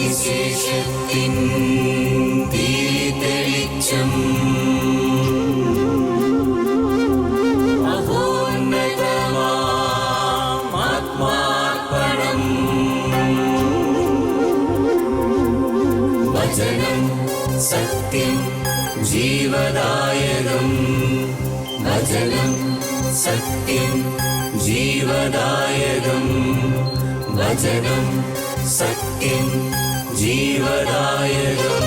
സുവിശേഷത്തിൻ തെളിച്ചം മഹോന്നതമാത്മാർപ്പണം വചനം സത്യം ജീവദായകം സത്യം ജീവദായകം വചനം സത്യം ജീവദായകം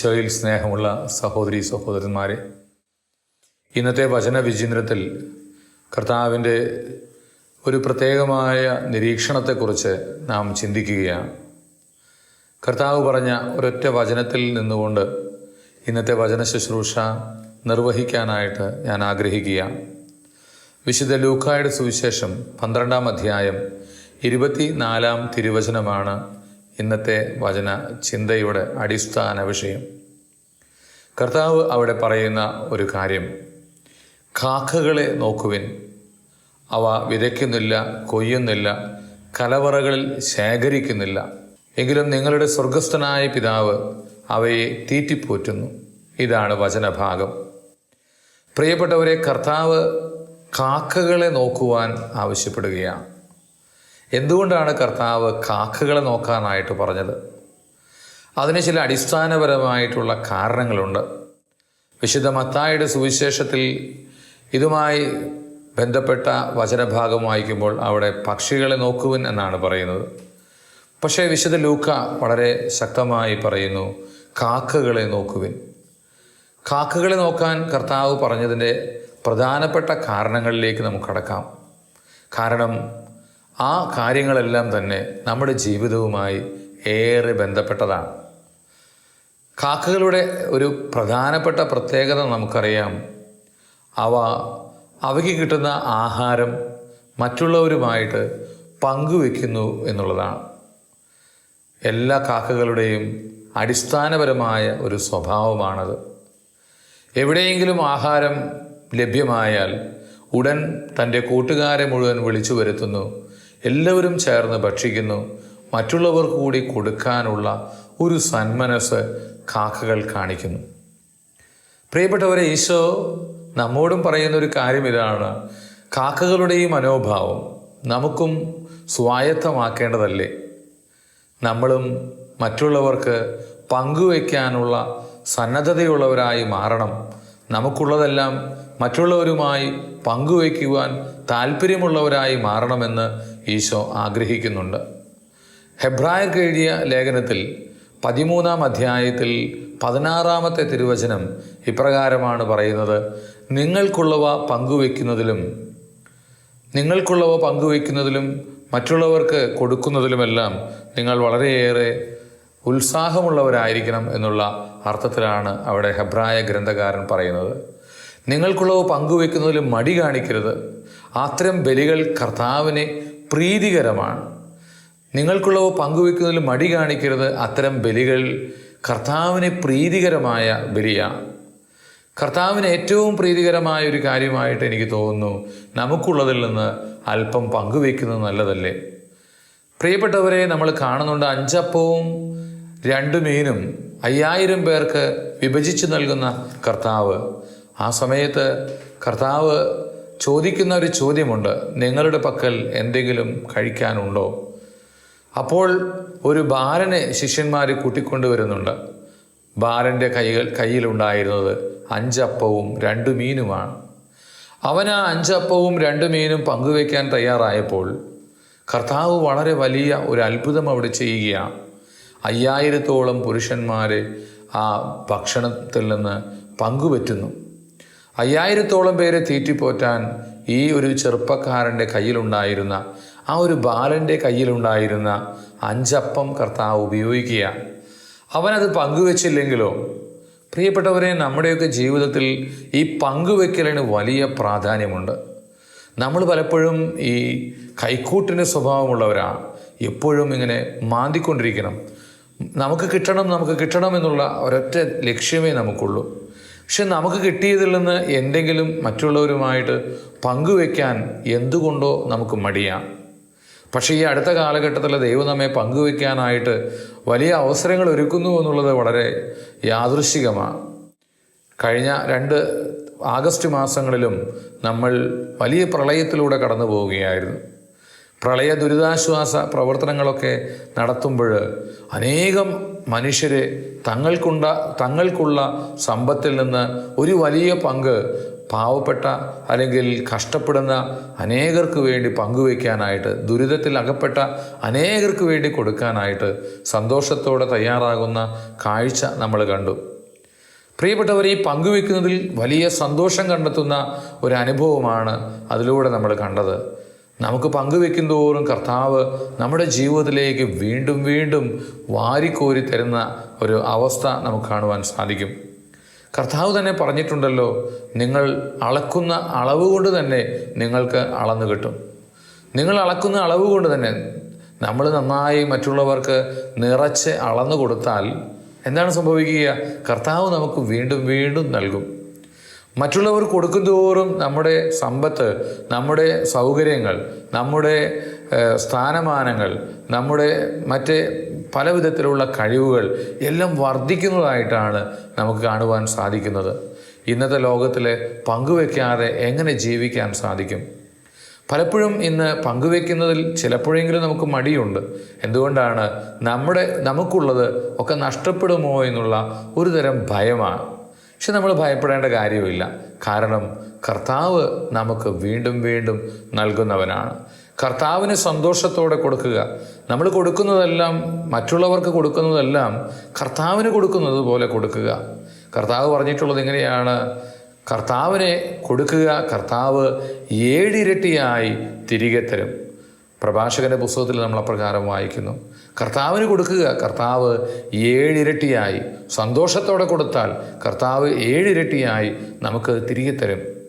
ഈശോയിൽ സ്നേഹമുള്ള സഹോദരി സഹോദരന്മാരെ ഇന്നത്തെ വചന വിചിന്തനത്തിൽ കർത്താവിന്റെ ഒരു പ്രത്യേകമായ നിരീക്ഷണത്തെക്കുറിച്ച് നാം ചിന്തിക്കുകയാണ്. കർത്താവ് പറഞ്ഞ ഒരൊറ്റ വചനത്തിൽ നിന്നുകൊണ്ട് ഇന്നത്തെ വചന ശുശ്രൂഷ നിർവഹിക്കാനായിട്ട് ഞാൻ ആഗ്രഹിക്കുകയാണ്. വിശുദ്ധ ലൂക്കായുടെ സുവിശേഷം പന്ത്രണ്ടാം അധ്യായം ഇരുപത്തി നാലാം തിരുവചനമാണ് ഇന്നത്തെ വചന ചിന്തയുടെ അടിസ്ഥാന വിഷയം. കർത്താവ് അവിടെ പറയുന്ന ഒരു കാര്യം. കാക്കകളെ നോക്കുവിൻ. അവ വിതയ്ക്കുന്നില്ല കൊയ്യുന്നില്ല കലവറകളിൽ ശേഖരിക്കുന്നില്ല. എങ്കിലും നിങ്ങളുടെ സ്വർഗസ്ഥനായ പിതാവ് അവയെ തീറ്റിപ്പോറ്റുന്നു. ഇതാണ് വചനഭാഗം. പ്രിയപ്പെട്ടവരെ കർത്താവ് കാക്കകളെ നോക്കുവാൻ ആവശ്യപ്പെടുകയാണ്. എന്തുകൊണ്ടാണ് കർത്താവ് കാക്കകളെ നോക്കാനായിട്ട് പറഞ്ഞത്? അതിന് ചില അടിസ്ഥാനപരമായിട്ടുള്ള കാരണങ്ങളുണ്ട്. വിശുദ്ധ മത്തായുടെ സുവിശേഷത്തിൽ ഇതുമായി ബന്ധപ്പെട്ട വചനഭാഗം വായിക്കുമ്പോൾ അവിടെ പക്ഷികളെ നോക്കുവിൻ എന്നാണ് പറയുന്നത്. പക്ഷേ വിശുദ്ധ ലൂക്ക വളരെ ശക്തമായി പറയുന്നു കാക്കകളെ നോക്കുവിൻ. കാക്കകളെ നോക്കാൻ കർത്താവ് പറഞ്ഞതിന്റെ പ്രധാനപ്പെട്ട കാരണങ്ങളിലേക്ക് നമുക്ക് കടക്കാം. കാരണം ആ കാര്യങ്ങളെല്ലാം തന്നെ നമ്മുടെ ജീവിതവുമായി ഏറെ ബന്ധപ്പെട്ടതാണ്. കാക്കകളുടെ ഒരു പ്രധാനപ്പെട്ട പ്രത്യേകത നമുക്കറിയാം. അവ അവയ്ക്ക് കിട്ടുന്ന ആഹാരം മറ്റുള്ളവരുമായിട്ട് പങ്കുവെക്കുന്നു എന്നുള്ളതാണ്. എല്ലാ കാക്കകളുടെയും അടിസ്ഥാനപരമായ ഒരു സ്വഭാവമാണത്. എവിടെയെങ്കിലും ആഹാരം ലഭ്യമായാൽ ഉടൻ തന്റെ കൂട്ടുകാരെ മുഴുവൻ വിളിച്ചു വരുത്തുന്നു. എല്ലാവരും ചേർന്ന് ഭക്ഷിക്കുന്നു. മറ്റുള്ളവർക്ക് കൂടി കൊടുക്കാനുള്ള ഒരു സന്മനസ് കാക്കകൾ കാണിക്കുന്നു. പ്രിയപ്പെട്ടവരെ ഈശോ നമ്മോടും പറയുന്ന ഒരു കാര്യം ഇതാണ്. കാക്കകളുടെ ഈ മനോഭാവം നമുക്കും സ്വായത്തമാക്കേണ്ടതല്ലേ? നമ്മളും മറ്റുള്ളവർക്ക് പങ്കുവയ്ക്കാനുള്ള സന്നദ്ധതയുള്ളവരായി മാറണം. നമുക്കുള്ളതെല്ലാം മറ്റുള്ളവരുമായി പങ്കുവയ്ക്കുവാൻ താല്പര്യമുള്ളവരായി മാറണമെന്ന് ഈശോ ആഗ്രഹിക്കുന്നുണ്ട്. ഹെബ്രായർക്ക് എഴുതിയ ലേഖനത്തിൽ പതിമൂന്നാം അധ്യായത്തിൽ പതിനാറാമത്തെ തിരുവചനം ഇപ്രകാരമാണ് പറയുന്നത്. നിങ്ങൾക്കുള്ളവ പങ്കുവയ്ക്കുന്നതിലും നിങ്ങൾക്കുള്ളവ പങ്കുവയ്ക്കുന്നതിലും മറ്റുള്ളവർക്ക് കൊടുക്കുന്നതിലുമെല്ലാം നിങ്ങൾ വളരെയേറെ ഉത്സാഹമുള്ളവരായിരിക്കണം എന്നുള്ള അർത്ഥത്തിലാണ് അവിടെ ഹെബ്രായ ഗ്രന്ഥകാരൻ പറയുന്നത്. നിങ്ങൾക്കുള്ളവ പങ്കുവെക്കുന്നതിലും മടി കാണിക്കരുത്. അത്തരം ബലികൾ കർത്താവിനെ പ്രീതികരമാണ്. നിങ്ങൾക്കുള്ളവ പങ്കുവെക്കുന്നതിൽ മടി കാണിക്കരുത്. അത്തരം ബലികൾ കർത്താവിന് പ്രീതികരമായ ബലിയാണ്. കർത്താവിന് ഏറ്റവും പ്രീതികരമായ ഒരു കാര്യമായിട്ട് എനിക്ക് തോന്നുന്നു നമുക്കുള്ളതിൽ നിന്ന് അല്പം പങ്കുവെക്കുന്നത് നല്ലതല്ലേ? പ്രിയപ്പെട്ടവരെ നമ്മൾ കാണുന്നുണ്ട് അഞ്ചപ്പവും രണ്ട് മീനും. അയ്യായിരം പേർക്ക് വിഭജിച്ച് നൽകുന്ന കർത്താവ്. ആ സമയത്ത് കർത്താവ് ചോദിക്കുന്ന ഒരു ചോദ്യമുണ്ട്. നിങ്ങളുടെ പക്കൽ എന്തെങ്കിലും കഴിക്കാനുണ്ടോ? അപ്പോൾ ഒരു ബാലനെ ശിഷ്യന്മാർ കൂട്ടിക്കൊണ്ടുവരുന്നുണ്ട്. ബാലന്റെ കൈകൾ കയ്യിലുണ്ടായിരുന്നത് അഞ്ചപ്പവും രണ്ട് മീനുമാണ്. അവൻ ആ അഞ്ചപ്പവും രണ്ട് മീനും പങ്കുവയ്ക്കാൻ തയ്യാറായപ്പോൾ കർത്താവ് വളരെ വലിയ ഒരു അത്ഭുതം അവിടെ ചെയ്യുകയാണ്. അയ്യായിരത്തോളം പുരുഷന്മാരെ ആ ഭക്ഷണത്തിൽ നിന്ന് പങ്കുപറ്റുന്നു. അയ്യായിരത്തോളം പേരെ തീറ്റിപ്പോറ്റാൻ ഈ ഒരു ചെറുപ്പക്കാരന്റെ കയ്യിലുണ്ടായിരുന്ന ആ ഒരു ബാലന്റെ കയ്യിലുണ്ടായിരുന്ന അഞ്ചപ്പം കർത്താവ് ഉപയോഗിക്കുക അവനത് പങ്കുവെച്ചില്ലെങ്കിലോ? പ്രിയപ്പെട്ടവരെ നമ്മുടെയൊക്കെ ജീവിതത്തിൽ ഈ പങ്കുവെക്കലിന് വലിയ പ്രാധാന്യമുണ്ട്. നമ്മൾ പലപ്പോഴും ഈ കൈക്കൂട്ടിന്റെ സ്വഭാവമുള്ളവരാണ് എപ്പോഴും ഇങ്ങനെ മാന്തിക്കൊണ്ടിരിക്കണം. നമുക്ക് കിട്ടണം നമുക്ക് കിട്ടണം എന്നുള്ള ഒരൊറ്റ ലക്ഷ്യമേ നമുക്കുള്ളൂ. പക്ഷെ നമുക്ക് കിട്ടിയതിൽ നിന്ന് എന്തെങ്കിലും മറ്റുള്ളവരുമായിട്ട് പങ്കുവെക്കാൻ എന്തുകൊണ്ടോ നമുക്ക് മടിയാണ് പക്ഷേ ഈ അടുത്ത കാലഘട്ടത്തിൽ ദൈവം നമ്മെ പങ്കുവെക്കാനായിട്ട് വലിയ അവസരങ്ങൾ ഒരുക്കുന്നു എന്നുള്ളത് വളരെ യാദൃശികമാണ് കഴിഞ്ഞ രണ്ട് ആഗസ്റ്റ് മാസങ്ങളിലും നമ്മൾ വലിയ പ്രളയത്തിലൂടെ കടന്നു പോവുകയായിരുന്നു. പ്രളയ ദുരിതാശ്വാസ പ്രവർത്തനങ്ങളൊക്കെ നടത്തുമ്പോൾ അനേകം മനുഷ്യരെ തങ്ങൾക്കുണ്ട തങ്ങൾക്കുള്ള സമ്പത്തിൽ നിന്ന് ഒരു വലിയ പങ്ക് പാവപ്പെട്ട അല്ലെങ്കിൽ കഷ്ടപ്പെടുന്ന അനേകർക്ക് വേണ്ടി പങ്കുവയ്ക്കാനായിട്ട് ദുരിതത്തിൽ അകപ്പെട്ട അനേകർക്ക് വേണ്ടി കൊടുക്കാനായിട്ട് സന്തോഷത്തോടെ തയ്യാറാകുന്ന കാഴ്ച നമ്മൾ കണ്ടു. പ്രിയപ്പെട്ടവർ ഈ പങ്കുവെക്കുന്നതിൽ വലിയ സന്തോഷം കണ്ടെത്തുന്ന ഒരു അനുഭവമാണ് അതിലൂടെ നമ്മൾ കണ്ടത്. നമുക്ക് പങ്കുവെക്കും തോറും കർത്താവ് നമ്മുടെ ജീവിതത്തിലേക്ക് വീണ്ടും വീണ്ടും വാരിക്കോരി തരുന്ന ഒരു അവസ്ഥ നമുക്ക് കാണുവാൻ സാധിക്കും. കർത്താവ് തന്നെ പറഞ്ഞിട്ടുണ്ടല്ലോ നിങ്ങൾ അളക്കുന്ന അളവ് കൊണ്ട് തന്നെ നിങ്ങൾക്ക് അളന്നു കിട്ടും. നിങ്ങൾ അളക്കുന്ന അളവ് കൊണ്ട് തന്നെ നമ്മൾ നന്നായി മറ്റുള്ളവർക്ക് നിറച്ച് അളന്നു കൊടുത്താൽ എന്താണ് സംഭവിക്കുക? കർത്താവ് നമുക്ക് വീണ്ടും വീണ്ടും നൽകും. മറ്റുള്ളവർ കൊടുക്കും തോറും നമ്മുടെ സമ്പത്ത് നമ്മുടെ സൗകര്യങ്ങൾ നമ്മുടെ സ്ഥാനമാനങ്ങൾ നമ്മുടെ മറ്റ് പല വിധത്തിലുള്ള കഴിവുകൾ എല്ലാം വർദ്ധിക്കുന്നതായിട്ടാണ് നമുക്ക് കാണുവാൻ സാധിക്കുന്നത്. ഇന്നത്തെ ലോകത്തിൽ പങ്കുവെക്കാതെ എങ്ങനെ ജീവിക്കാൻ സാധിക്കും? പലപ്പോഴും ഇന്ന് പങ്കുവെക്കുന്നതിൽ ചിലപ്പോഴെങ്കിലും നമുക്ക് മടിയുണ്ട്. എന്തുകൊണ്ടാണ്? നമ്മുടെ നമുക്കുള്ളത് ഒക്കെ നഷ്ടപ്പെടുമോ എന്നുള്ള ഒരു തരം ഭയമാണ്. പക്ഷെ നമ്മൾ ഭയപ്പെടേണ്ട കാര്യമില്ല കാരണം കർത്താവ് നമുക്ക് വീണ്ടും വീണ്ടും നൽകുന്നവനാണ്. കർത്താവിന് സന്തോഷത്തോടെ കൊടുക്കുക. നമ്മൾ കൊടുക്കുന്നതെല്ലാം മറ്റുള്ളവർക്ക് കൊടുക്കുന്നതെല്ലാം കർത്താവിന് കൊടുക്കുന്നത് പോലെ കൊടുക്കുക. കർത്താവ് പറഞ്ഞിട്ടുള്ളത് ഇങ്ങനെയാണ്. കർത്താവിനെ കൊടുക്കുക കർത്താവ് ഏഴിരട്ടിയായി തിരികെ തരും. പ്രഭാഷകന്റെ പുസ്തകത്തിൽ നമ്മൾ അപ്രകാരം വായിക്കുന്നു. കർത്താവിന് കൊടുക്കുക. കർത്താവ് ഏഴിരട്ടിയായി. സന്തോഷത്തോടെ കൊടുത്താൽ കർത്താവ് ഏഴിരട്ടിയായി നമുക്ക് തിരികെ തരും.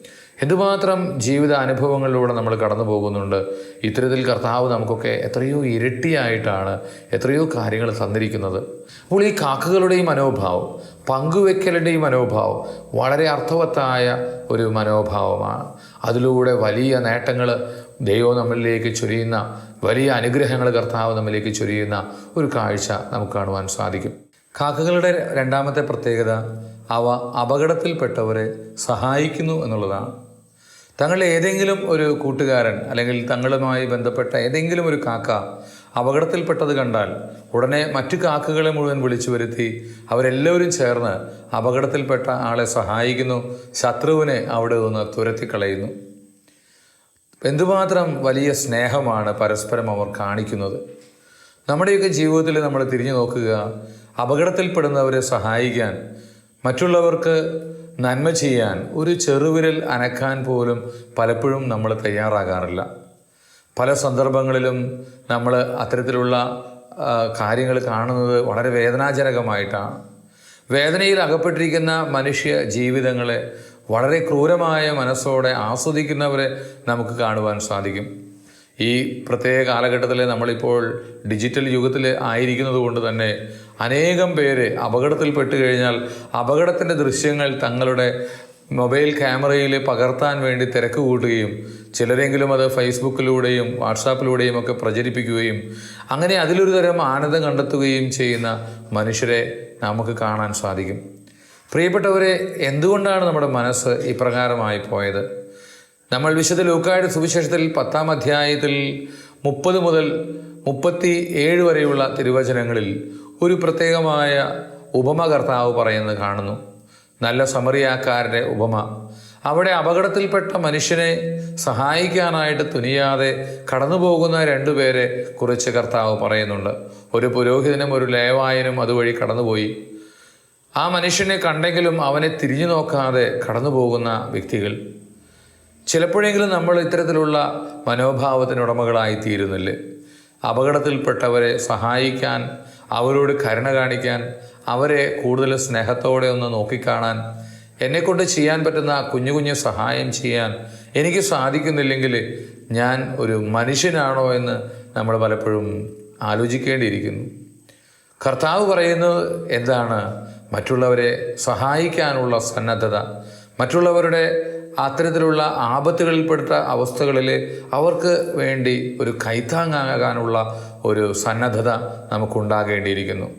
എന്തുമാത്രം ജീവിത അനുഭവങ്ങളിലൂടെ നമ്മൾ കടന്നു പോകുന്നുണ്ട്. ഇത്തരത്തിൽ കർത്താവ് നമുക്കൊക്കെ എത്രയോ ഇരട്ടിയായിട്ടാണ് എത്രയോ കാര്യങ്ങൾ തന്നിരിക്കുന്നത്. അപ്പോൾ ഈ കാക്കകളുടെയും മനോഭാവം പങ്കുവെക്കലിന്റെയും മനോഭാവം വളരെ അർത്ഥവത്തായ ഒരു മനോഭാവമാണ്. അതിലൂടെ വലിയ നേട്ടങ്ങൾ ദൈവം നമ്മളിലേക്ക് ചൊരിയുന്ന വലിയ അനുഗ്രഹങ്ങൾ കർത്താവ് നമ്മിലേക്ക് ചൊരിയുന്ന ഒരു കാഴ്ച നമുക്ക് കാണുവാൻ സാധിക്കും. കാക്കകളുടെ രണ്ടാമത്തെ പ്രത്യേകത അവ അപകടത്തിൽപ്പെട്ടവരെ സഹായിക്കുന്നു എന്നുള്ളതാണ്. തങ്ങളുടെ ഏതെങ്കിലും ഒരു കൂട്ടുകാരൻ അല്ലെങ്കിൽ തങ്ങളുമായി ബന്ധപ്പെട്ട ഏതെങ്കിലും ഒരു കാക്ക അപകടത്തിൽപ്പെട്ടത് കണ്ടാൽ ഉടനെ മറ്റു കാക്കകളെ മുഴുവൻ വിളിച്ചു വരുത്തി അവരെല്ലാവരും ചേർന്ന് അപകടത്തിൽപ്പെട്ട ആളെ സഹായിക്കുന്നു ശത്രുവിനെ അവിടെ നിന്ന് തുരത്തിക്കളയുന്നു. എന്തുമാത്രം വലിയ സ്നേഹമാണ് പരസ്പരം അവർ കാണിക്കുന്നത്? നമ്മുടെയൊക്കെ ജീവിതത്തിൽ നമ്മൾ തിരിഞ്ഞു നോക്കുക അപകടത്തിൽപ്പെടുന്നവരെ സഹായിക്കാൻ മറ്റുള്ളവർക്ക് നന്മ ചെയ്യാൻ ഒരു ചെറുവിരൽ അനക്കാൻ പോലും പലപ്പോഴും നമ്മൾ തയ്യാറാകാറില്ല. പല സന്ദർഭങ്ങളിലും നമ്മൾ അത്തരത്തിലുള്ള കാര്യങ്ങൾ കാണുന്നത് വളരെ വേദനാജനകമായിട്ടാണ്. വേദനയിൽ അകപ്പെട്ടിരിക്കുന്ന മനുഷ്യ ജീവിതങ്ങളെ വളരെ ക്രൂരമായ മനസ്സോടെ ആസ്വദിക്കുന്നവരെ നമുക്ക് കാണുവാൻ സാധിക്കും. ഈ പ്രത്യേക കാലഘട്ടത്തിൽ നമ്മളിപ്പോൾ ഡിജിറ്റൽ യുഗത്തിൽ ആയിരിക്കുന്നത് കൊണ്ട് തന്നെ അനേകം പേര് അപകടത്തിൽപ്പെട്ട് കഴിഞ്ഞാൽ അപകടത്തിന്റെ ദൃശ്യങ്ങൾ തങ്ങളുടെ മൊബൈൽ ക്യാമറയിൽ പകർത്താൻ വേണ്ടി തിരക്ക് കൂട്ടുകയും ചിലരെങ്കിലും അത് ഫേസ്ബുക്കിലൂടെയും വാട്സാപ്പിലൂടെയും ഒക്കെ പ്രചരിപ്പിക്കുകയും അങ്ങനെ അതിലൊരു തരം ആനന്ദം കണ്ടെത്തുകയും ചെയ്യുന്ന മനുഷ്യരെ നമുക്ക് കാണാൻ സാധിക്കും. പ്രിയപ്പെട്ടവരെ എന്തുകൊണ്ടാണ് നമ്മുടെ മനസ്സ് ഇപ്രകാരമായി പോയത്? നമ്മൾ വിശുദ്ധ ലൂക്കായുടെ സുവിശേഷത്തിൽ പത്താം അധ്യായത്തിൽ മുപ്പത് മുതൽ മുപ്പത്തി ഏഴ് വരെയുള്ള തിരുവചനങ്ങളിൽ ഒരു പ്രത്യേകമായ ഉപമ കർത്താവ് പറയുന്നത് കാണുന്നു. നല്ല സമറിയാക്കാരന്റെ ഉപമ. അവിടെ അപകടത്തിൽപ്പെട്ട മനുഷ്യനെ സഹായിക്കാനായിട്ട് തുനിയാതെ കടന്നു പോകുന്ന രണ്ടുപേരെ കുറിച്ച് കർത്താവ് പറയുന്നുണ്ട്. ഒരു പുരോഹിതനും ഒരു ലേവായനും അതുവഴി കടന്നുപോയി. ആ മനുഷ്യനെ കണ്ടെങ്കിലും അവനെ തിരിഞ്ഞു നോക്കാതെ കടന്നു പോകുന്ന വ്യക്തികൾ. ചിലപ്പോഴെങ്കിലും നമ്മൾ ഇത്തരത്തിലുള്ള മനോഭാവത്തിനുടമകളായി തീരുന്നില്ലേ അപകടത്തിൽപ്പെട്ടവരെ സഹായിക്കാൻ അവരോട് കരുണ കാണിക്കാൻ അവരെ കൂടുതൽ സ്നേഹത്തോടെ ഒന്ന് നോക്കിക്കാണാൻ എന്നെക്കൊണ്ട് ചെയ്യാൻ പറ്റുന്ന കുഞ്ഞു കുഞ്ഞു സഹായം ചെയ്യാൻ എനിക്ക് സാധിക്കുന്നില്ലെങ്കിൽ ഞാൻ ഒരു മനുഷ്യനാണോ എന്ന് നമ്മൾ പലപ്പോഴും ആലോചിക്കേണ്ടിയിരിക്കുന്നു. കർത്താവ് പറയുന്നത് എന്താണ്? മറ്റുള്ളവരെ സഹായിക്കാനുള്ള സന്നദ്ധത. മറ്റുള്ളവരുടെ അത്തരത്തിലുള്ള ആപത്തുകളിൽപ്പെട്ട അവസ്ഥകളിൽ അവർക്ക് വേണ്ടി ഒരു കൈത്താങ്ങാകാനുള്ള ഒരു സന്നദ്ധത നമുക്കുണ്ടാകേണ്ടിയിരിക്കുന്നു.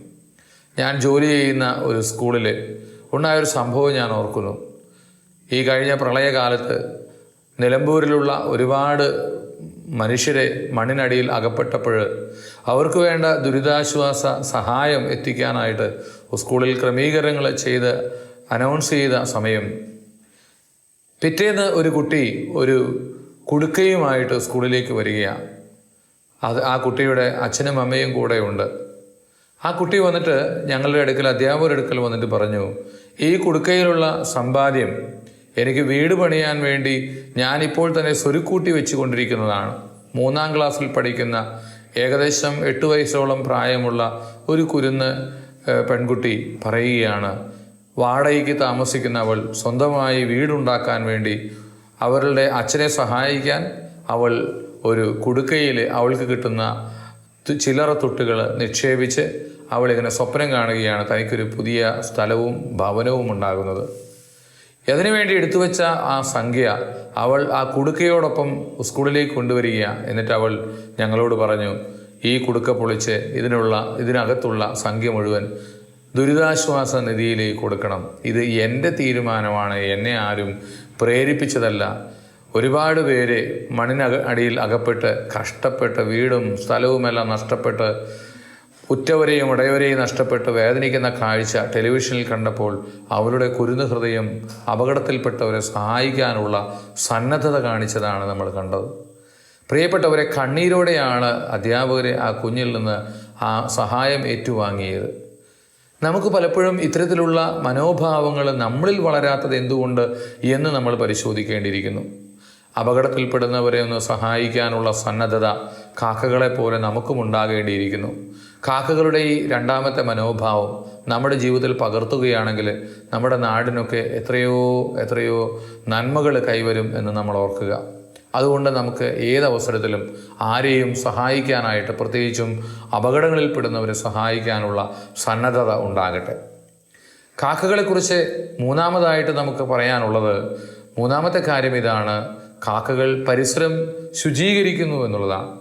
ഞാൻ ജോലി ചെയ്യുന്ന ഒരു സ്കൂളിൽ ഉണ്ടായ ഒരു സംഭവം ഞാൻ ഓർക്കുന്നു. ഈ കഴിഞ്ഞ പ്രളയകാലത്ത് നിലമ്പൂരിലുള്ള ഒരുപാട് മനുഷ്യരെ മണ്ണിനടിയിൽ അകപ്പെട്ടപ്പോൾ അവർക്ക് വേണ്ട ദുരിതാശ്വാസ സഹായം എത്തിക്കാനായിട്ട് സ്കൂളിൽ ക്രമീകരണങ്ങൾ ചെയ്ത് അനൗൺസ് ചെയ്ത സമയം. പിറ്റേന്ന് ഒരു കുട്ടി ഒരു കുടുക്കയുമായിട്ട് സ്കൂളിലേക്ക് വരികയാണ്. അത് ആ കുട്ടിയുടെ അച്ഛനും അമ്മയും കൂടെ ഉണ്ട് ആ കുട്ടി വന്നിട്ട് ഞങ്ങളുടെ അടുക്കൽ അധ്യാപകരുടെ അടുക്കൽ വന്നിട്ട് പറഞ്ഞു ഈ കുടുക്കയിലുള്ള സമ്പാദ്യം എനിക്ക് വീട് പണിയാൻ വേണ്ടി ഞാനിപ്പോൾ തന്നെ സ്വരുക്കൂട്ടി വെച്ചുകൊണ്ടിരിക്കുന്നതാണ്. മൂന്നാം ക്ലാസ്സിൽ പഠിക്കുന്ന ഏകദേശം എട്ട് വയസ്സോളം പ്രായമുള്ള ഒരു കുരുന്ന് പെൺകുട്ടി പറയുകയാണ് വാടകയ്ക്ക് താമസിക്കുന്നവൾ സ്വന്തമായി വീടുണ്ടാക്കാൻ വേണ്ടി അവരുടെ അച്ഛനെ സഹായിക്കാൻ അവൾ ഒരു കുടുക്കയിൽ അവൾക്ക് കിട്ടുന്ന ചില്ലറ തുട്ടുകൾ നിക്ഷേപിച്ച് അവൾ ഇങ്ങനെ സ്വപ്നം കാണുകയാണ്. തനിക്കൊരു പുതിയ സ്ഥലവും ഭവനവും ഉണ്ടാകുന്നത്. അതിനുവേണ്ടി എടുത്തു വെച്ച ആ സംഖ്യ അവൾ ആ കുടുക്കയോടൊപ്പം സ്കൂളിലേക്ക് കൊണ്ടുവരിക എന്നിട്ട് അവൾ ഞങ്ങളോട് പറഞ്ഞു ഈ കുടുക്ക പൊളിച്ച് ഇതിനുള്ള ഇതിനകത്തുള്ള സംഖ്യ മുഴുവൻ ദുരിതാശ്വാസ നിധിയിലേക്ക് കൊടുക്കണം. ഇത് എന്റെ തീരുമാനമാണ്. എന്നെ ആരും പ്രേരിപ്പിച്ചതല്ല. ഒരുപാട് പേര് മണ്ണിനക അടിയിൽ അകപ്പെട്ട് കഷ്ടപ്പെട്ട് വീടും സ്ഥലവുമെല്ലാം നഷ്ടപ്പെട്ട് ഉറ്റവരെയും ഇടയവരെയും നഷ്ടപ്പെട്ട് വേദനിക്കുന്ന കാഴ്ച ടെലിവിഷനിൽ കണ്ടപ്പോൾ അവരുടെ കുരുന്ന് ഹൃദയം അപകടത്തിൽപ്പെട്ടവരെ സഹായിക്കാനുള്ള സന്നദ്ധത കാണിച്ചതാണ് നമ്മൾ കണ്ടത്. പ്രിയപ്പെട്ടവരെ കണ്ണീരോടെയാണ് അധ്യാപകരെ ആ കുഞ്ഞിൽ നിന്ന് ആ സഹായം ഏറ്റുവാങ്ങിയത്. നമുക്ക് പലപ്പോഴും ഇത്തരത്തിലുള്ള മനോഭാവങ്ങൾ നമ്മളിൽ വളരാത്തത് എന്തുകൊണ്ട് എന്ന് നമ്മൾ പരിശോധിക്കേണ്ടിയിരിക്കുന്നു. അപകടത്തിൽപ്പെടുന്നവരെ ഒന്ന് സഹായിക്കാനുള്ള സന്നദ്ധത കാക്കകളെ പോലെ നമുക്കും ഉണ്ടാകേണ്ടിയിരിക്കുന്നു. കാക്കകളുടെ ഈ രണ്ടാമത്തെ മനോഭാവം നമ്മുടെ ജീവിതത്തിൽ പകർത്തുകയാണെങ്കിൽ നമ്മുടെ നാടിനൊക്കെ എത്രയോ എത്രയോ നന്മകൾ കൈവരും എന്ന് നമ്മൾ ഓർക്കുക. അതുകൊണ്ട് നമുക്ക് ഏതവസരത്തിലും ആരെയും സഹായിക്കാനായിട്ട് പ്രത്യേകിച്ചും അപകടങ്ങളിൽപ്പെടുന്നവരെ സഹായിക്കാനുള്ള സന്നദ്ധത ഉണ്ടാകട്ടെ. കാക്കകളെക്കുറിച്ച് മൂന്നാമതായിട്ട് നമുക്ക് പറയാനുള്ളത് മൂന്നാമത്തെ കാര്യം ഇതാണ്. കാക്കകൾ പരിസരം ശുചീകരിക്കുന്നു എന്നുള്ളതാണ്.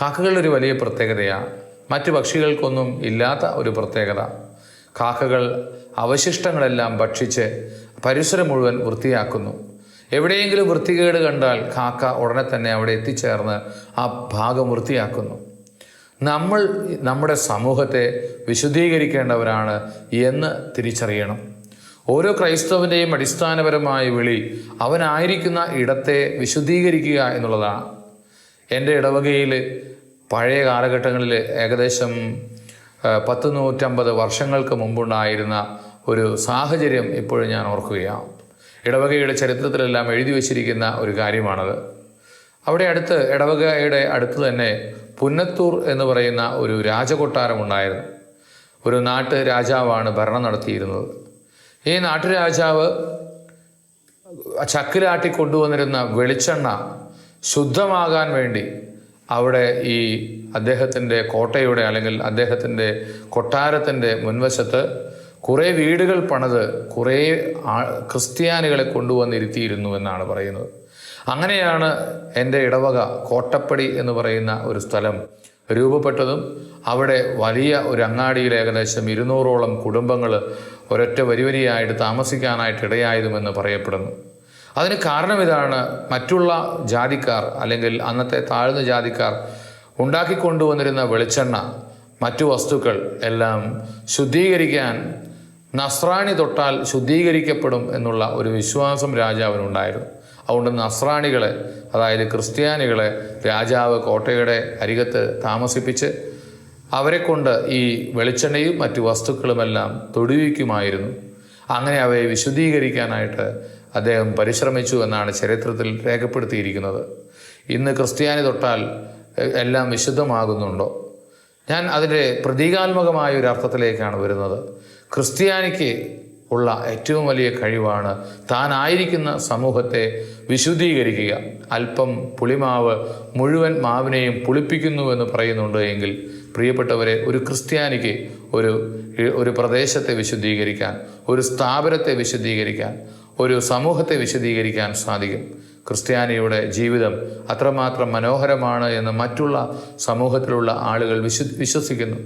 കാക്കകളുടെ ഒരു വലിയ പ്രത്യേകതയാണ് മറ്റു പക്ഷികൾക്കൊന്നും ഇല്ലാത്ത ഒരു പ്രത്യേകത. കാക്കകൾ അവശിഷ്ടങ്ങളെല്ലാം ഭക്ഷിച്ച് പരിസരം മുഴുവൻ വൃത്തിയാക്കുന്നു. എവിടെയെങ്കിലും വൃത്തികേട് കണ്ടാൽ കാക്ക ഉടനെ തന്നെ അവിടെ എത്തിച്ചേർന്ന് ആ ഭാഗം വൃത്തിയാക്കുന്നു. നമ്മൾ നമ്മുടെ സമൂഹത്തെ വിശുദ്ധീകരിക്കേണ്ടവരാണ് എന്ന് തിരിച്ചറിയണം. ഓരോ ക്രൈസ്തവന്റെയും അടിസ്ഥാനപരമായ വിളി അവനായിരിക്കുന്ന ഇടത്തെ വിശുദ്ധീകരിക്കുക എന്നുള്ളതാണ്. എന്റെ ഇടവകയിൽ പഴയ കാലഘട്ടങ്ങളിൽ ഏകദേശം പത്ത് നൂറ്റമ്പത് വർഷങ്ങൾക്ക് മുമ്പുണ്ടായിരുന്ന ഒരു സാഹചര്യം ഇപ്പോഴും ഞാൻ ഓർക്കുകയാണ്. ഇടവകയുടെ ചരിത്രത്തിലെല്ലാം എഴുതി വച്ചിരിക്കുന്ന ഒരു കാര്യമാണത്. അവിടെ അടുത്ത് ഇടവകയുടെ അടുത്ത് തന്നെ പുന്നത്തൂർ എന്ന് പറയുന്ന ഒരു രാജകൊട്ടാരം ഉണ്ടായിരുന്നു. ഒരു നാട്ട് രാജാവാണ് ഭരണം നടത്തിയിരുന്നത്. ഈ നാട്ടുരാജാവ് ചക്കിലാട്ടി കൊണ്ടുവന്നിരുന്ന വെളിച്ചെണ്ണ ശുദ്ധമാകാൻ വേണ്ടി അവിടെ ഈ അദ്ദേഹത്തിന്റെ കോട്ടയുടെ അല്ലെങ്കിൽ അദ്ദേഹത്തിന്റെ കൊട്ടാരത്തിന്റെ മുൻവശത്ത് കുറേ വീടുകൾ പണിത് കുറേ ക്രിസ്ത്യാനികളെ കൊണ്ടുവന്നിരുത്തിയിരുന്നു എന്നാണ് പറയുന്നത്. അങ്ങനെയാണ് എന്റെ ഇടവക കോട്ടപ്പടി എന്ന് പറയുന്ന ഒരു സ്ഥലം രൂപപ്പെട്ടതും അവിടെ വലിയ ഒരു അങ്ങാടിയിൽ ഏകദേശം ഇരുന്നൂറോളം കുടുംബങ്ങൾ ഒരൊറ്റ വരിവരിയായിട്ട് താമസിക്കാനായിട്ട് ഇടയായതുമെന്ന് പറയപ്പെടുന്നു. അതിന് കാരണം ഇതാണ് മറ്റുള്ള ജാതിക്കാർ അല്ലെങ്കിൽ അന്നത്തെ താഴ്ന്ന ജാതിക്കാർ ഉണ്ടാക്കിക്കൊണ്ടുവന്നിരുന്ന വെളിച്ചെണ്ണ മറ്റു വസ്തുക്കൾ എല്ലാം ശുദ്ധീകരിക്കാൻ നസ്രാണി തൊട്ടാൽ ശുദ്ധീകരിക്കപ്പെടും എന്നുള്ള ഒരു വിശ്വാസം രാജാവിനുണ്ടായിരുന്നു. അതുകൊണ്ട് നസ്രാണികളെ അതായത് ക്രിസ്ത്യാനികളെ രാജാവ് കോട്ടയുടെ അരികത്ത് താമസിപ്പിച്ച് അവരെ കൊണ്ട് ഈ വെളിച്ചെണ്ണയും മറ്റു വസ്തുക്കളുമെല്ലാം തൊടുവിക്കുമായിരുന്നു. അങ്ങനെ അവയെ വിശുദ്ധീകരിക്കാനായിട്ട് അദ്ദേഹം പരിശ്രമിച്ചു എന്നാണ് ചരിത്രത്തിൽ രേഖപ്പെടുത്തിയിരിക്കുന്നത്. ഇന്ന് ക്രിസ്ത്യാനി തൊട്ടാൽ എല്ലാം വിശുദ്ധമാകുന്നുണ്ടോ? ഞാൻ അതിന്റെ പ്രതീകാത്മകമായ ഒരു അർത്ഥത്തിലേക്കാണ് വരുന്നത്. ക്രിസ്ത്യാനിക്ക് ഉള്ള ഏറ്റവും വലിയ കഴിവാണ് താനായിരിക്കുന്ന സമൂഹത്തെ വിശുദ്ധീകരിക്കുക. അല്പം പുളിമാവ് മുഴുവൻ മാവിനെയും പുളിപ്പിക്കുന്നു എന്ന് പറയുന്നുണ്ട് എങ്കിൽ പ്രിയപ്പെട്ടവരെ ഒരു ക്രിസ്ത്യാനിക്ക് ഒരു ഒരു പ്രദേശത്തെ വിശുദ്ധീകരിക്കാൻ ഒരു സ്ഥാപനത്തെ വിശുദ്ധീകരിക്കാൻ ഒരു സമൂഹത്തെ വിശദീകരിക്കാൻ സാധിക്കും. ക്രിസ്ത്യാനിയുടെ ജീവിതം അത്രമാത്രം മനോഹരമാണ് എന്ന് മറ്റുള്ള സമൂഹത്തിലുള്ള ആളുകൾ വിശ്വ വിശ്വസിക്കുന്നു.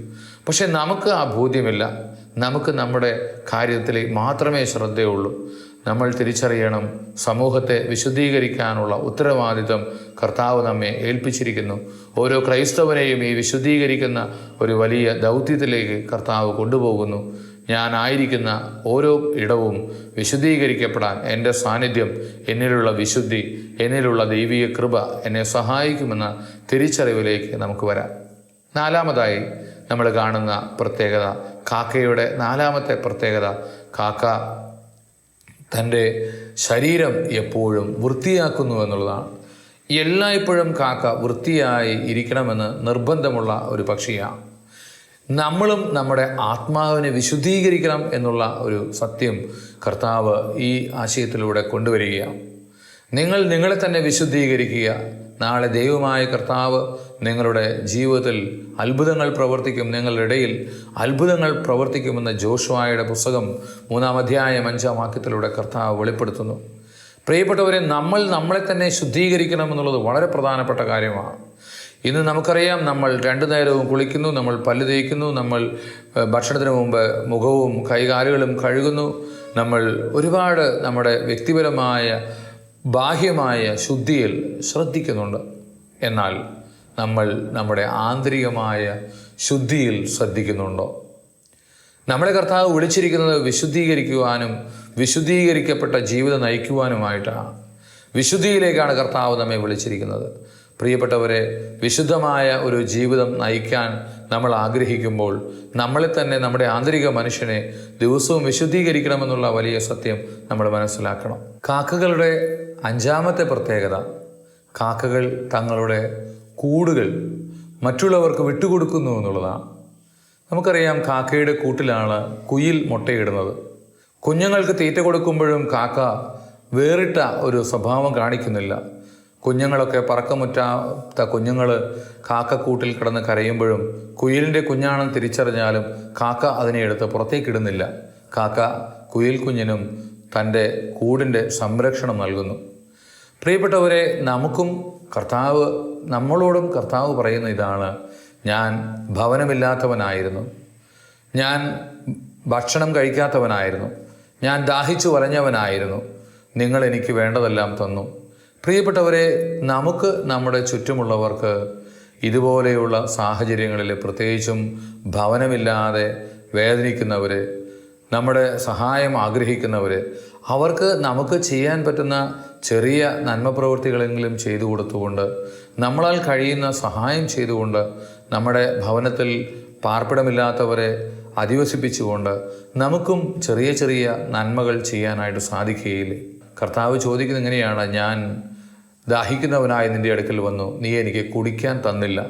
പക്ഷെ നമുക്ക് ആ ബോധ്യമില്ല. നമുക്ക് നമ്മുടെ കാര്യത്തിൽ മാത്രമേ ശ്രദ്ധയുള്ളൂ. നമ്മൾ തിരിച്ചറിയണം. സമൂഹത്തെ വിശുദ്ധീകരിക്കാനുള്ള ഉത്തരവാദിത്വം കർത്താവ് നമ്മെ ഏൽപ്പിച്ചിരിക്കുന്നു. ഓരോ ക്രൈസ്തവനെയും ഈ വിശുദ്ധീകരിക്കുന്ന ഒരു വലിയ ദൗത്യത്തിലേക്ക് കർത്താവ് കൊണ്ടുപോകുന്നു. ഞാനായിരിക്കുന്ന ഓരോ ഇടവും വിശുദ്ധീകരിക്കപ്പെടാൻ എന്റെ സാന്നിധ്യം എന്നിലുള്ള വിശുദ്ധി എന്നിലുള്ള ദൈവീയ കൃപ എന്നെ സഹായിക്കുമെന്ന തിരിച്ചറിവിലേക്ക് നമുക്ക് വരാം. നാലാമതായി നമ്മൾ കാണുന്ന പ്രത്യേകത കാക്കയുടെ നാലാമത്തെ പ്രത്യേകത കാക്ക തന്റെ ശരീരം എപ്പോഴും വൃത്തിയാക്കുന്നു എന്നുള്ളതാണ്. എല്ലായ്പ്പോഴും കാക്ക വൃത്തിയായി ഇരിക്കണമെന്ന് നിർബന്ധമുള്ള ഒരു പക്ഷിയാണ്. നമ്മളും നമ്മുടെ ആത്മാവിനെ വിശുദ്ധീകരിക്കണം എന്നുള്ള ഒരു സത്യം കർത്താവ് ഈ ആശയത്തിലൂടെ കൊണ്ടുവരികയാണ്. നിങ്ങൾ നിങ്ങളെ തന്നെ വിശുദ്ധീകരിക്കുക. നാളെ ദൈവമായ കർത്താവ് നിങ്ങളുടെ ജീവിതത്തിൽ അത്ഭുതങ്ങൾ പ്രവർത്തിക്കും. നിങ്ങളുടെ ഇടയിൽ അത്ഭുതങ്ങൾ പ്രവർത്തിക്കുമെന്ന ജോഷുവായുടെ പുസ്തകം മൂന്നാം അധ്യായം അഞ്ചാം വാക്യത്തിലൂടെ കർത്താവ് വെളിപ്പെടുത്തുന്നു. പ്രിയപ്പെട്ടവരെ നമ്മൾ നമ്മളെ തന്നെ ശുദ്ധീകരിക്കണം എന്നുള്ളത് വളരെ പ്രധാനപ്പെട്ട കാര്യമാണ്. ഇന്ന് നമുക്കറിയാം നമ്മൾ രണ്ടു നേരവും കുളിക്കുന്നു നമ്മൾ പല്ല് തേക്കുന്നു നമ്മൾ ഭക്ഷണത്തിന് മുമ്പ് മുഖവും കൈകാലുകളും കഴുകുന്നു. നമ്മൾ ഒരുപാട് നമ്മുടെ വ്യക്തിപരമായ ബാഹ്യമായ ശുദ്ധിയിൽ ശ്രദ്ധിക്കുന്നുണ്ട്. എന്നാൽ നമ്മൾ നമ്മുടെ ആന്തരികമായ ശുദ്ധിയിൽ ശ്രദ്ധിക്കുന്നുണ്ടോ? നമ്മുടെ കർത്താവ് വിളിച്ചിരിക്കുന്നത് വിശുദ്ധീകരിക്കുവാനും വിശുദ്ധീകരിക്കപ്പെട്ട ജീവിതം നയിക്കുവാനുമായിട്ടാണ്. വിശുദ്ധിയിലേക്കാണ് കർത്താവ് നമ്മെ വിളിച്ചിരിക്കുന്നത്. പ്രിയപ്പെട്ടവരെ വിശുദ്ധമായ ഒരു ജീവിതം നയിക്കാൻ നമ്മൾ ആഗ്രഹിക്കുമ്പോൾ നമ്മളെ തന്നെ നമ്മുടെ ആന്തരിക മനുഷ്യനെ ദിവസവും വിശുദ്ധീകരിക്കണമെന്നുള്ള വലിയ സത്യം നമ്മൾ മനസ്സിലാക്കണം. കാക്കകളുടെ അഞ്ചാമത്തെ പ്രത്യേകത കാക്കകൾ തങ്ങളുടെ കൂടുകൾ മറ്റുള്ളവർക്ക് വിട്ടുകൊടുക്കുന്നു എന്നുള്ളതാണ്. നമുക്കറിയാം കാക്കയുടെ കൂട്ടിലാണ് കുയിൽ മുട്ടയിടുന്നത്. കുഞ്ഞുങ്ങൾക്ക് തീറ്റ കൊടുക്കുമ്പോഴും കാക്ക വേറിട്ട ഒരു സ്വഭാവം കാണിക്കുന്നില്ല. കുഞ്ഞുങ്ങളൊക്കെ പറക്കമുറ്റാത്ത കുഞ്ഞുങ്ങൾ കാക്കക്കൂട്ടിൽ കിടന്ന് കരയുമ്പോഴും കുയിലിന്റെ കുഞ്ഞാണെന്ന് തിരിച്ചറിഞ്ഞാലും കാക്ക അതിനെ എടുത്ത് പുറത്തേക്കിടുന്നില്ല. കാക്ക കുയിൽ കുഞ്ഞിനും തന്റെ കൂടിന്റെ സംരക്ഷണം നൽകുന്നു. പ്രിയപ്പെട്ടവരെ നമുക്കും കർത്താവ് നമ്മളോടും കർത്താവ് പറയുന്ന ഇതാണ് ഞാൻ ഭവനമില്ലാത്തവനായിരുന്നു. ഞാൻ ഭക്ഷണം കഴിക്കാത്തവനായിരുന്നു. ഞാൻ ദാഹിച്ചു വലഞ്ഞവനായിരുന്നു. നിങ്ങൾ എനിക്ക് വേണ്ടതെല്ലാം തന്നു. പ്രിയപ്പെട്ടവരെ നമുക്ക് നമ്മുടെ ചുറ്റുമുള്ളവർക്ക് ഇതുപോലെയുള്ള സാഹചര്യങ്ങളിൽ പ്രത്യേകിച്ചും ഭവനമില്ലാതെ വേദനിക്കുന്നവർ നമ്മുടെ സഹായം ആഗ്രഹിക്കുന്നവർ അവർക്ക് നമുക്ക് ചെയ്യാൻ പറ്റുന്ന ചെറിയ നന്മ പ്രവൃത്തികളെങ്കിലും ചെയ്തു കൊടുത്തുകൊണ്ട് നമ്മളാൽ കഴിയുന്ന സഹായം ചെയ്തുകൊണ്ട് നമ്മുടെ ഭവനത്തിൽ പാർപ്പിടമില്ലാത്തവരെ അധിവസിപ്പിച്ചുകൊണ്ട് നമുക്കും ചെറിയ ചെറിയ നന്മകൾ ചെയ്യാനായിട്ട് സാധിക്കുകയില്ലേ? കർത്താവ് ചോദിക്കുന്നത് എങ്ങനെയാണ് ഞാൻ ദാഹിക്കുന്നവനായി നിന്റെ അടുക്കൽ വന്നു. നീ എനിക്ക് കുടിക്കാൻ തന്നില്ല.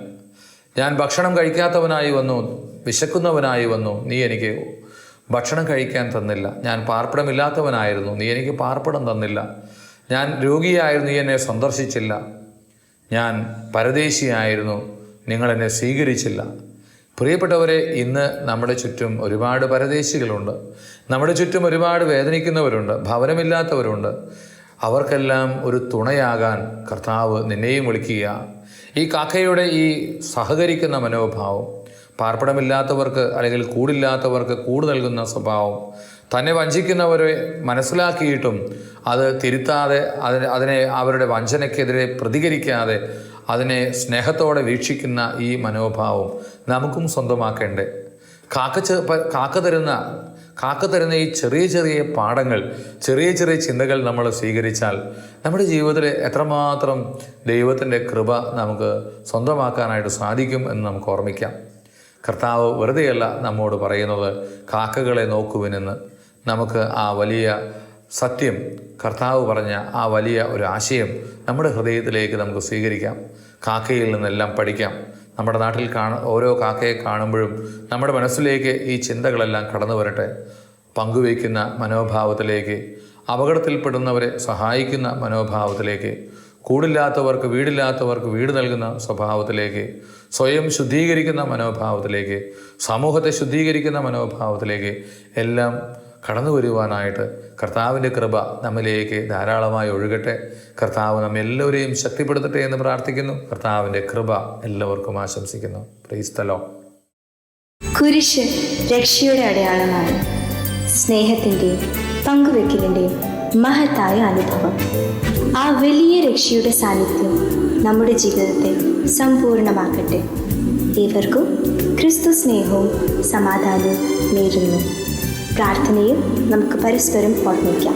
ഞാൻ ഭക്ഷണം കഴിക്കാത്തവനായി വന്നു. വിശക്കുന്നവനായി വന്നു. നീ എനിക്ക് ഭക്ഷണം കഴിക്കാൻ തന്നില്ല. ഞാൻ പാർപ്പിടമില്ലാത്തവനായിരുന്നു. നീ എനിക്ക് പാർപ്പിടം തന്നില്ല. ഞാൻ രോഗിയായിരുന്നു. നീ എന്നെ സന്ദർശിച്ചില്ല. ഞാൻ പരദേശിയായിരുന്നു. നിങ്ങൾ എന്നെ സ്വീകരിച്ചില്ല. പ്രിയപ്പെട്ടവരെ ഇന്ന് നമ്മുടെ ചുറ്റും ഒരുപാട് പരദേശികളുണ്ട്. നമ്മുടെ ചുറ്റും ഒരുപാട് വേദനിക്കുന്നവരുണ്ട്. ഭവനമില്ലാത്തവരുണ്ട്. അവർക്കെല്ലാം ഒരു തുണയാകാൻ കർത്താവ് നിന്നെയും വിളിക്കുക. ഈ കാക്കയുടെ ഈ സഹകരിക്കുന്ന മനോഭാവം പാർപ്പിടമില്ലാത്തവർക്ക് അല്ലെങ്കിൽ കൂടില്ലാത്തവർക്ക് കൂട് നൽകുന്ന സ്വഭാവം തന്നെ വഞ്ചിക്കുന്നവരെ മനസ്സിലാക്കിയിട്ടും അത് തിരുത്താതെ അതിന് അതിനെ അവരുടെ വഞ്ചനയ്ക്കെതിരെ പ്രതികരിക്കാതെ അതിനെ സ്നേഹത്തോടെ വീക്ഷിക്കുന്ന ഈ മനോഭാവം നമുക്കും സ്വന്തമാക്കേണ്ടേ. കാക്ക കാക്ക തരുന്ന കാക്ക തരുന്ന ഈ ചെറിയ ചെറിയ പാഠങ്ങൾ ചെറിയ ചെറിയ ചിന്തകൾ നമ്മൾ സ്വീകരിച്ചാൽ നമ്മുടെ ജീവിതത്തിൽ എത്രമാത്രം ദൈവത്തിന്റെ കൃപ നമുക്ക് സ്വന്തമാക്കാനായിട്ട് സാധിക്കും എന്ന് നമുക്ക് ഓർമ്മിക്കാം. കർത്താവ് വെറുതെയല്ല നമ്മോട് പറയുന്നത് കാക്കകളെ നോക്കുവിനെന്ന്. നമുക്ക് ആ വലിയ സത്യം കർത്താവ് പറഞ്ഞ ആ വലിയ ഒരു ആശയം നമ്മുടെ ഹൃദയത്തിലേക്ക് നമുക്ക് സ്വീകരിക്കാം. കാക്കയിൽ നിന്നെല്ലാം പഠിക്കാം. നമ്മുടെ നാട്ടിൽ കാണ ഓരോ കാക്കയെ കാണുമ്പോഴും നമ്മുടെ മനസ്സിലേക്ക് ഈ ചിന്തകളെല്ലാം കടന്നു വരട്ടെ. പങ്കുവയ്ക്കുന്ന മനോഭാവത്തിലേക്ക് അപകടത്തിൽപ്പെടുന്നവരെ സഹായിക്കുന്ന മനോഭാവത്തിലേക്ക് കൂടില്ലാത്തവർക്ക് വീടില്ലാത്തവർക്ക് വീട് നൽകുന്ന സ്വഭാവത്തിലേക്ക് സ്വയം ശുദ്ധീകരിക്കുന്ന മനോഭാവത്തിലേക്ക് സമൂഹത്തെ ശുദ്ധീകരിക്കുന്ന മനോഭാവത്തിലേക്ക് എല്ലാം കടന്നു വരുവാനായിട്ട് കർത്താവിന്റെ കൃപ നമ്മിലേക്ക് ധാരാളമായി ഒഴുകട്ടെ. കർത്താവ് നമ്മെല്ലാവരെയും ശക്തിപ്പെടുത്തട്ടെ എന്ന് പ്രാർത്ഥിക്കുന്നു. കർത്താവിന്റെ കൃപ എല്ലാവർക്കും ആശംസിക്കുന്നു. പ്രീസ്തലോ കുരിശ് രക്ഷയുടെ അടയാളമാണ്. സ്നേഹത്തിന്റെയും പങ്കുവെക്കലിന്റെയും മഹത്തായ അനുഭവം. ആ വലിയ രക്ഷയുടെ സാന്നിധ്യം നമ്മുടെ ജീവിതത്തെ സമ്പൂർണമാക്കട്ടെ. ഏവർക്കും ക്രിസ്തു സ്നേഹവും സമാധാനവും നേരുന്നു. പ്രാർത്ഥനയിൽ നമുക്ക് പരസ്പരം ഓർമ്മിക്കാം.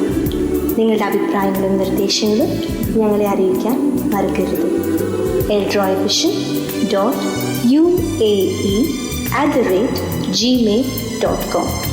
നിങ്ങളുടെ അഭിപ്രായങ്ങളും നിർദ്ദേശങ്ങളും ഞങ്ങളെ അറിയിക്കാൻ മറക്കരുത്. Eldroy vision dot U A E at the rate Gmail dot com